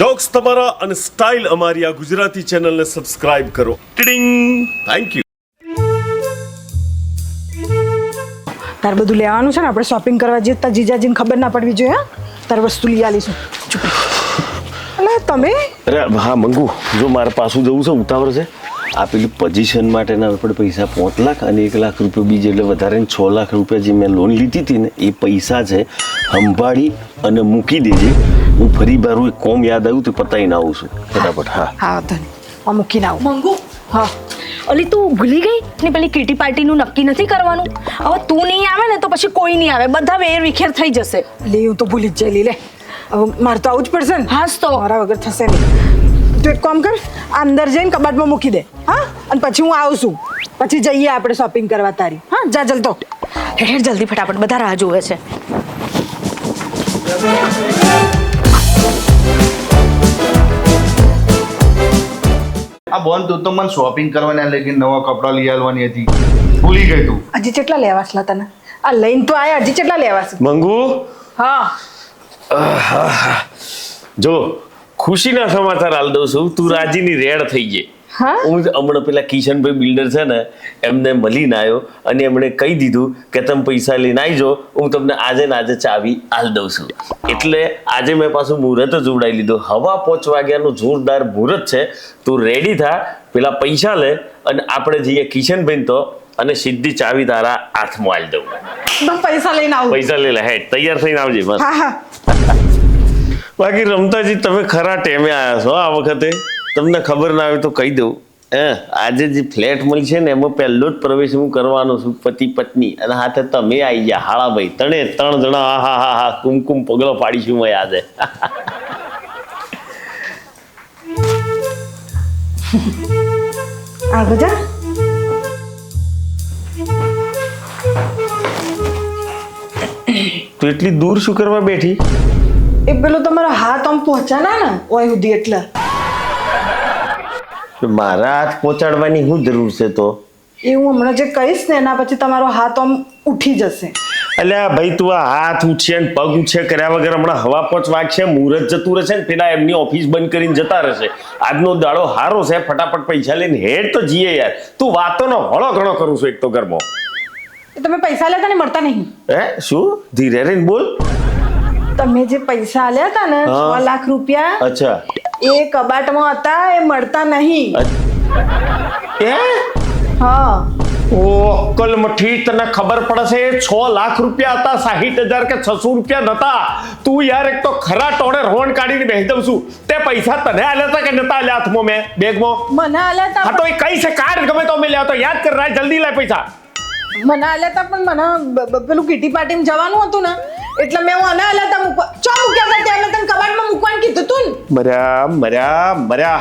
Jokes તમારા અને style અમારી આ ગુજરાતી ચેનલને સબસ્ક્રાઇબ કરો. ટિડિંગ. થેન્ક યુ તાર બધું લેવાનું છે ને આપણે શોપિંગ કરવા જઈએ તાર જીજાજીને ખબર ના પડવી જોઈએ તાર વસ્તુ લઈ આલીશું. ચૂપ એટલે તમે? અરે હા મંગુ જો મારે પાછું જવું છે ઉતાવળ છે. આ પેલી પોઝિશન માટેના આપણે પૈસા પાંચ લાખ અને એક લાખ રૂપિયા બીજે એટલે વધારે છ લાખ રૂપિયા જે મેં લોન લીધી હતી ને એ પૈસા છે સંભાળી અને મૂકી દેજે. હું ફરી બાર હું કોમ યાદ આવ્યું તે પતાવીને આવું છું. ફટાફટ હા. હા ધન. આ મૂકીને આવું. મંગુ? હા. ઓલી તું ભૂલી ગઈ? ને પેલી કીટી પાર્ટીનું નક્કી નથી કરવાનું? હવે તું નહીં આવે ને તો પછી કોઈ નહીં આવે. બધા વેર વિખેર થઈ જશે. લે હું તો ભૂલી જ જઈ લે હવે મારે તો આવું જ પડશે ને. હાસ તો. મારા વગર થશે નહીં. તું એક કામ કર આ અંદર જઈને કબાટમાં મૂકી દે હા? અને પછી હું આવું છું. પછી જઈએ આપણે શોપિંગ કરવા તારી. હા જા જલતો હેડ જલ્દી ફટાફટ. બધા રાહ જોવે છે. આ બોન તું તો મને શોપિંગ કરવાની લઈ ગઈ નવા કપડાં લઈ આવવાની હતી. ભૂલી ગઈ તું. હજી કેટલા લેવા છે તને? આ લઈને તો આયા હજી કેટલા લેવા છે મંગુ? હા. જો ખુશીના સમાચાર હાલ દઉં છું. તું રાજીની રેડ થઈ ગઈ. હા? હું હમણાં પેલા કિશનભાઈ બિલ્ડર છે ને એમને મળીને આવ્યો અને એમણે કહી દીધું કે તમે પૈસા લઈને આવજો હું તમને આજે ને આજે ચાવી હાલ દઉં છું. એટલે આજે મેં પાછું મુહૂર્ત જ ઉડાવી લીધું. હવા પાંચ વાગ્યાનું જોરદાર મુહૂર્ત છે. તું રેડી થા? પેલા પૈસા લે અને આપણે જઈએ કિશનભાઈ તો અને સીધી ચાવી તારા હાથમાં આવી દઉં. પૈસા લઈને આવું. પૈસા લઈ લે હેડ તૈયાર થઈને આવજે બસ. હા હા. બાકી રમતાજી તમે ખરા ટેમે આવ્યા છો આ વખતે? તમને ખબર ના આવે તો કહી દઉં. હે આજે જે ફ્લેટ મળશે ને એમાં પહેલો જ પ્રવેશ હું કરવાનો છું પતિ પત્ની. અને હાથે તમે આવી ગયા હાળાભાઈ તણે ત્રણ જણા હા હા હા હા કુમકુમ પગલો પાડીશું મેં આજે. આગળ જા તું એટલી દૂર શું કરવા બેઠી? એ પેલો તમારો હાથ આમ પહોંચાના ને ઓય સુધી એટલે. મારા હાથ પહોંચાડવાની શું જરૂર છે તો? એ હું હમણાં જે કહીશ ને એના પછી તમારો હાથ આમ ઉઠી જશે. એટલે ભાઈ તું આ હાથ ઉછે ને પગ ઉછે કર્યા વગર હમણાં હવા પોચ વાગશે મુહૂર્ત જતું રહેશે ને પેલા એમની ઓફિસ બંધ કરીને જતા રહેશે. આજનો દાડો હારો છે ફટાફટ પૈસા લઈને હેડ તો જીએ યાર. તું વાતોનો હળો ઘણો કરું છું એક તો ઘરમાં. તમે પૈસા લેતા ને મળતા નહીં? હે? શું? ધીરે રહીને બોલ. તમે જે પૈસા આલ્યા હતા ને છ લાખ રૂપિયા અચ્છા. એ કબાટમાં હતા એ મળતા નહીં. એ હા? ઓ અક્કલ મઠી તને ખબર પડશે છ લાખ રૂપિયા હતા સાહીઠ હજાર કે છસો રૂપિયા નતા. તું યાર એક તો ખરા ટોણે રોણ કાઢીને બેસી દઉં છું. તે પૈસા તને આલ્યા હતા કે નતા આલ્યા હાથમાં મેં બેગમાં? મને આલ્યા હતા હા તો એ કઈ છે? કાર ગમે તો અમે લ્યા તો યાદ કર રાય જલ્દી લાય પૈસા. મને આલ્યા હતા પણ મને પેલું કીટી પાર્ટીમાં જવાનું હતું ને. એટલે મેં હું આને અલતા મૂકવા ચો મૂક્યા હતા ત્યાં તને કબાટમાં મૂકવાનું કીધું તું મર્યા મર્યા મર્યા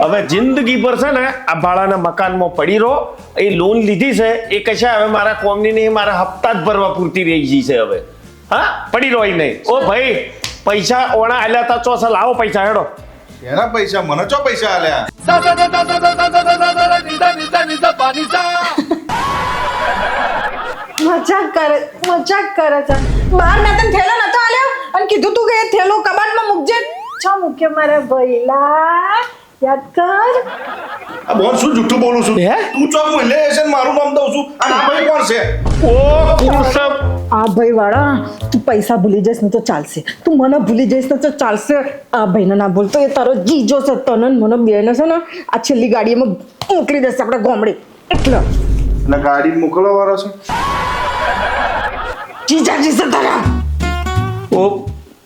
હવે જિંદગી પર છે ને આ ભાડાના મકાનમાં પડી રહો એ લોન લીધી છે એ કશા હવે મારા કોમની નહીં મારા હપ્તા જ ભરવા પૂરતી રહી ગઈ છે હવે હા પડી રહો નહીં ઓ ભાઈ પૈસા ઓણા આલ્યા હતા ચોસા લાવો પૈસા હેડો એના પૈસા મને ચો પૈસા આલ્યા મજાક કરે મજાક કરે છે. બહાર મેં તને થેલો નતો આલ્યો? અને કીધું તું કે એ થેલો કબાટમાં મૂકજે. છ મૂકે મારા ભઈલા. યાદ કર. આ બોલ શું જુઠ્ઠું બોલું છું? હે? તું ચોક મૂલ્ય છે મારું નામ દઉં છું? અને આ ભાઈ કોણ છે? ઓ કુરસબ આ ભાઈ વાળા તું પૈસા ભૂલી જઈશ ને તો ચાલશે. તું મને ભૂલી જઈશ ને તો ચાલશે. આ ભાઈને ના ભૂલતો એ તારો જીજો છે તને મને બેને છે ને આ છેલ્લી ગાડીમાં મોકલી દેશે આપણે ગોમડી. એટલે. ગાડી મોકલવા વાળો છે? જીજાજી છે તારા. ઓ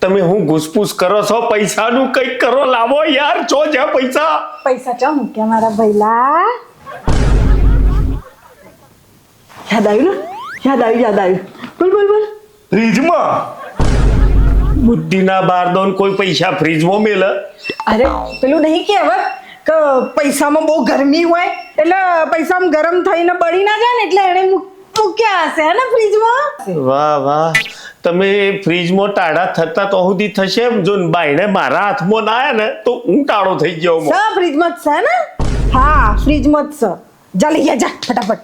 તમે હું ઘૂસપૂસ કરો છો? પૈસાનું કંઈક કરો લાવો યાર જો જ્યાં પૈસા. પૈસા ચો મૂક્યા મારા ભૈલા યાદ આવ્યું ને? યાદ આવ્યું યાદ આવ્યું. બોલ બોલ બોલ. ફ્રીજમાં? બુદ્ધિના બારદોન કોઈ પૈસા ફ્રીજમાં મેલે? અરે પેલું નહીં કહેવત કે પૈસામાં બહુ ગરમી હોય એટલે પૈસામાં ગરમ થઈને બળી ના જાય ને એટલે મૂક- મૂક્યા હશે હે ને ફ્રીજમાં વાહ વાહ. તમે ફ્રીજમાં ટાળા થતા તો સુધી થશે એમ. જો બાઈને મારા હાથમાં ના આયા ને તો હું ટાળો થઈ ગયો સ ફ્રીજમાં જ છે ને? હા ફ્રીજમાં જ છે. જા લઈ જા ફટાફટ.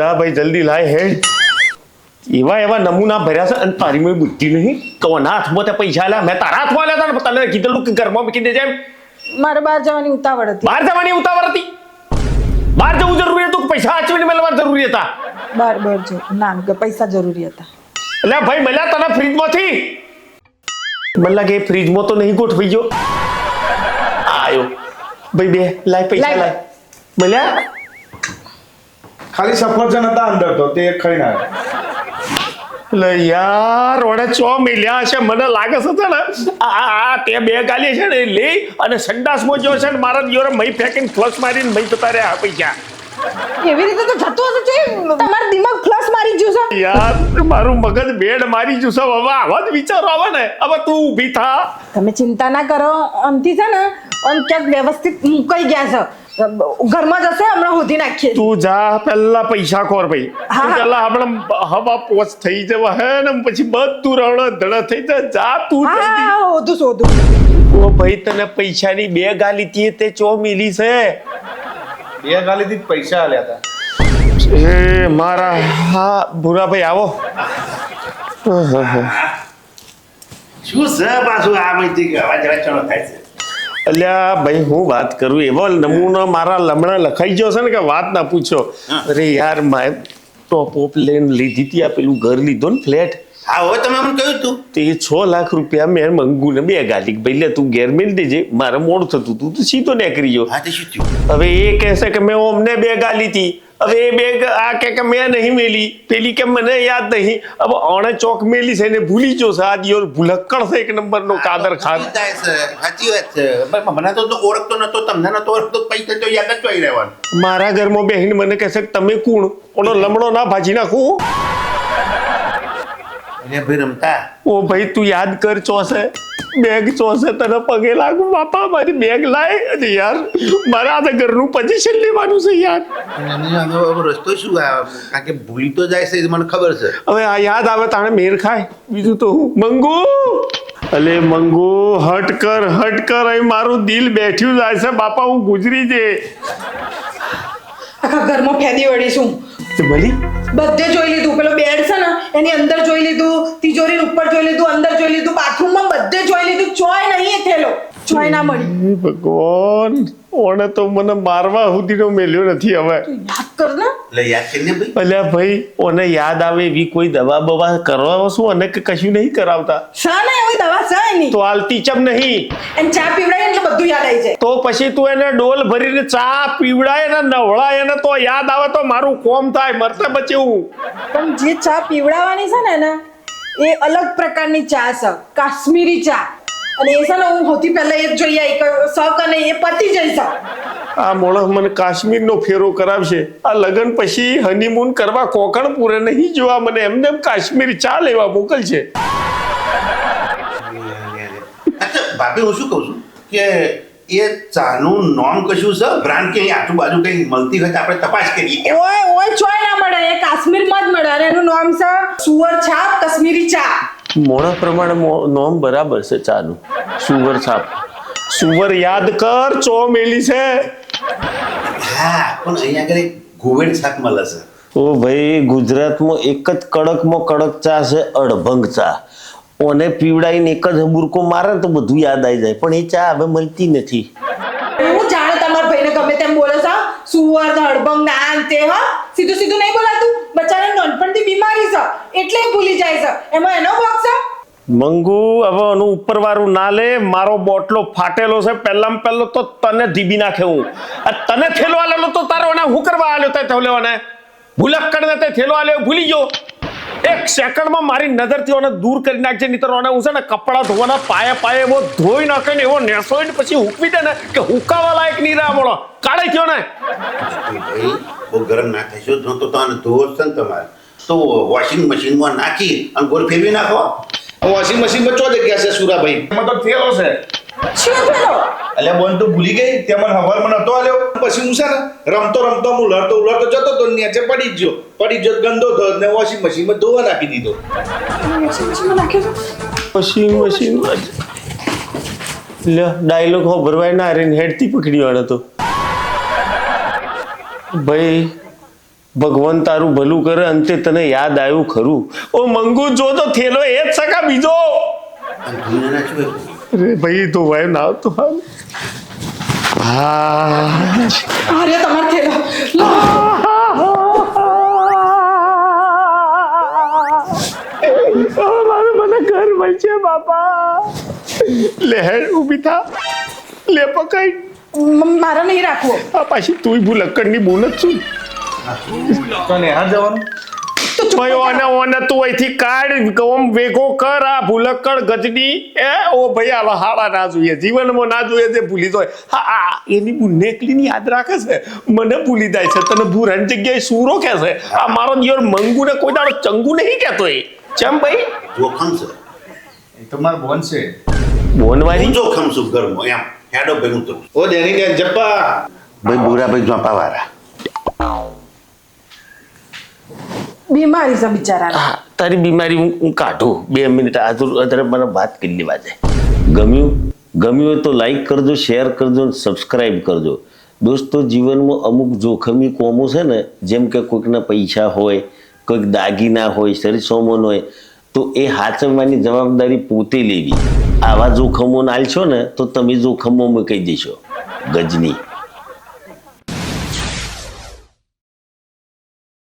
જા ભાઈ જલ્દી લાય હેડ. એવા એવા નમૂના ભર્યા છે અને તારી મેં બુદ્ધિ નહીં? કોના હાથમાં તે પૈસા આલ્યા? મેં તારા હાથમાં લેતા હતા ને તને કીધેલું કે ઘરમાં મૂકી દેજે એમ. મારે બહાર જવાની ઉતાવળ હતી. બહાર જવાની ઉતાવળ હતી? બહાર જવું જરૂરી હતું કે પૈસા આચવીને મેળવવા જરૂરી હતા? બાર બાર જો ના કે પૈસા જરૂરી હતા. એટલે ભાઈ મળ્યા તને ફ્રીજમાંથી? મને લાગે ફ્રીજમાં તો નહીં ગોઠવી ગયો. આયો. ભાઈ બે લાય પૈસા લાય. મળ્યા? ખાલી સફરજન હતા અંદર તો તે ખાઈને આવ્યો એટલે યાર વડે ચો મિલ્યા છે મને લાગે છે ને આ તે બે ગાલી છે ને લઈ અને સંડાસમાં જો છે ને મારા દિયોરે મહી ફેંકીને ફ્લશ મારીને મહી જતા રહ્યા પૈસા એવી રીતે તો થતું હશે છે તમારો દિમાગ ફ્લશ મારી ગયું છે? યાર મારું મગજ બેડ મારી ગયું છે. હવે આવા જ વિચારો આવે ને. હવે તું ઊભી થા. તમે ચિંતા ના કરો. આમથી છે ને ક્યાંક વ્યવસ્થિત મુકાઈ ગયા છે. ઘરમાં જશે હમણાં હોધી નાખીએ તું જા પહેલા પૈસા ખોર ભાઈ. હા. પહેલા આપણે હવા પોચ થઈ જવા હે ને પછી બધું રવણ ધડ થઈ જાય જા તું હા હોધું શોધું ઓ ભાઈ તને પૈસાની બે ગાલી તી તે ચો મિલી છે? બે ગાલીથી જ પૈસા આલ્યા હતા એ મારા હા ભૂરાભાઈ આવો. શું છે પાછું આ માહિતી અવાજ રચનો થાય છે. અલ્યા ભાઈ હું વાત કરું એવો નમૂનો મારા લમણા લખાઈ ગયો છે ને કે વાત ના પૂછો. અરે યાર મારે ટોપ ઓપ લઈને લીધી હતી આ પેલું ઘર લીધો ને ફ્લેટ. હા હવે તમે મને કહ્યું તું. એ છ લાખ રૂપિયા મેં મંગુ ને બે ગાલી ભાઈ લે તું ઘેર મેળ દેજે મારે મોડું થતું તું તું સીધો નીકળી ગયો હા તે શું થયું? હવે એ કહેશે કે મેં અમને બે ગાલી હતી હવે એ બે આ કે કે મેં નહીં મેલી પેલી કે મને યાદ નહીં. હવે અણે ચોક મેલી છે ને ભૂલી જો છે આ દિયોર ભૂલક્કડ છે એક નંબરનો કાદર ખાન. છે? સાચી વાત છે. મને તો તો ઓળખતો નતો તમને નતો ઓળખતો પૈસા તો યાદ જ ચોઈ રહેવાનું. મારા ઘરમાં બેહીને મને કહેશે કે તમે કોણ? ઓનો લમડો ના ભાજી નાખું એટલે ભાઈ રમતા? ઓ ભાઈ તું યાદ કર ચોસે. બેગ ચોસે તને પગે લાગુ. બાપા મારી બેગ લાય. અને યાર મારા આ ઘરનું પોઝિશન લેવાનું છે યાર. રસ્તો શું આ? કારણ કે ભૂલી તો જાય છે મને ખબર છે. હવે આ યાદ આવે તાણે મેર ખાય. બીજું તો હું. મંગુ! અલે મંગુ હટ કર હટ કર. અહીં મારું દિલ બેઠ્યું જાય છે. બાપા હું ગુજરી જે. આખા ઘરમાં ફેદી વળીશું તે ભલી બધે જોઈ લીધું. પેલો બેડ છે ને એની અંદર જોઈ લીધું તિજોરી ઉપર જોઈ લીધું અંદર જોઈ લીધું બાથરૂમમાં બધે જોઈ લીધું. ચોય નહીં એ થેલો. ચોય ના મળી. ભગવાન ઓણે તો મને મારવા સુધીનો મેલ્યો નથી હવે. યાદ કર ને. એટલે યાદ કરીને ભાઈ. અલ્યા ભાઈ ઓને યાદ આવે એવી કોઈ દવા બવા કરવા શું? અને કે કશું નહીં કરાવતા. શા ને એવી દવા છે એની. તો આલતી ચમ નહીં. એમ ચા પીવડાય એટલે બધું યાદ આવી તો પછી તું એને ડોલ ભરીને ચા પીવડાય ને નવળાય ને તો યાદ આવે તો મારું કોમ થાય મરતે બચેવું પણ જે ચા પીવડાવવાની છે ને એને એ અલગ પ્રકારની ચા છે કાશ્મીરી ચા. અને એ છે ને હું સૌથી પહેલા એ જોઈ આવી કે શક અને એ પતી જઈશ આ મોણસ મને કાશ્મીરનો ફેરો કરાવશે. આ લગ્ન પછી હનીમૂન કરવા કોકણપુરે નહીં જોવા મને એમને એમ કાશ્મીર ચા લેવા મોકલશે. ભાભી હું શું કહું છું કે એ ચાનું નામ કશું છે? બ્રાન્ડ કે આજુબાજુ કઈ મળતી હોય તો આપણે તપાસ કરીએ. ઓય ઓય ચોય ના મળે. એ કાશ્મીરમાં જ મળે. અને એનું નામ છે સુવર છાપ કાશ્મીરી ચા. મોણા પ્રમાણે મો- નોમ બરાબર છે ચાનું. સુવર છાપ. સુવર યાદ કર ચો મેલી છે. હા પણ અહીંયા આગળ ગોવેડ શાક મળે છે. ઓ ભાઈ ગુજરાતમાં એક જ કડકમાં કડક ચા છે અડભંગ ચા. ઓને પીવડાવીને એક જ બુરકો મારે તો બધું યાદ આવી જાય. પણ એ ચા હવે મળતી નથી. હું જાણે તમારા ભાઈને ગમે તેમ બોલે છે સુવર હડબંગ ને આ તે હા? સીધું સીધું નહીં બોલાતું? બચ્ચાને નાનપણથી બીમારી છે એટલે ભૂલી જાય છે. એમાં એનો ભોગ છે? મંગુ હવે એનું ઉપરવાળું ના લે. મારો બોટલો ફાટેલો છે. પહેલામાં પહેલો તો તને ધીબી નાખે હું. આ તને થેલો આલેલો તો તારો એને હું કરવા આલ્યો તે થેલો અને? ભૂલક્કડ ને તે થેલો આલ્યો ભૂલી ગયો. એક સેકન્ડમાં મારી નજરથી ઓને દૂર કરી નાખજે નહીં તો ઓને હું છે ને કપડાં ધોવાના પાયે પાયે એવો ધોઈ નાખે ને એવો નેસોઈને પછી ઉકવી દે ને કે હુકાવા લાયક નહીં રહ્યા બોલો કાઢે કયો ને. ભાઈ બહુ ગરમ ના થશો જો તો તને ધોવો છે ને તમારે. તો વોશિંગ મશીનમાં નાખી અને ગોળ ફેરવી નાખો. વોશિંગ મશીનમાં ચો જગ્યા છે સુરાભાઈ? એમાં તો થયેલો છે. એટલે બોન તો ભૂલી ગઈ. તે મને હવાર મને નતો આલ્યો. પછી હું છે ને રમતો રમતો હું લડતો ઉલડતો જતો તો નીચે પડી જ ગયો. પડી જ ગંદો થયો ને વોશિંગ મશીનમાં ધોવા નાખી દીધો. પછી મશીન લ્યો ડાયલોગ હો ભરવાય ના રે હેડથી પકડ્યો આને તો. ભાઈ ભગવાન તારું ભલું કરે અંતે તને યાદ આવ્યું ખરું. ઓ મંગુ જો તો થેલો એ જ સકા બીજો. અને ભૂઈને શું હતું? અરે ભાઈ તો ભાઈ ના તો હાલ. હા અરે તમારે થેલો લો. મારે મને ઘર મળશે બાપા લે હેડ ઊભી થા લે પકડ મ- મારે નહીં રાખવો આ ભાઈ ઓને ઓને તું અહીંથી કાઢ ગમ વેગો કર આ ભૂલક્કડ ગજની એ ઓ ભાઈ આ હાડા ના જોઈએ જીવનમાં ના જોઈએ તે ભૂલી જાય. હા આ એની બુનને ની યાદ રાખે છે? મને ભૂલી જાય છે તને ભૂરાની જગ્યાએ સૂરો કે છે. આ મારો દિયોર મંગુ ને કોઈ દાડો ચંગુ નહીં કહેતો એ. ચમ ભાઈ? જોખમ છે. એ તો બોન છે. બોનવારી જોખમ શું ઘરમાં એમ હેડો ભેગું તો. ઓ દેની જપ્પા. ભાઈ બુરાભાઈ જોપા વાળા બીમારી છે બિચારા તારી બીમારી હું હું કાઢું. બે મિનિટ, આ તો અત્યારે મને વાત કરી છે ગમ્યું? ગમ્યું હોય તો લાઈક કરજો શેર કરજો અને સબસ્ક્રાઈબ કરજો. દોસ્તો, જીવનમાં અમુક જોખમી કોમો છે ને, જેમ કે કોઈકના પૈસા હોય, કોઈક દાગીના હોય શરીર સોમન હોય, તો એ હાચવવાની જવાબદારી પોતે લેવી. આવા જોખમો નાલશો ને, તો તમે જોખમો મૂકી દેશો. ગજની.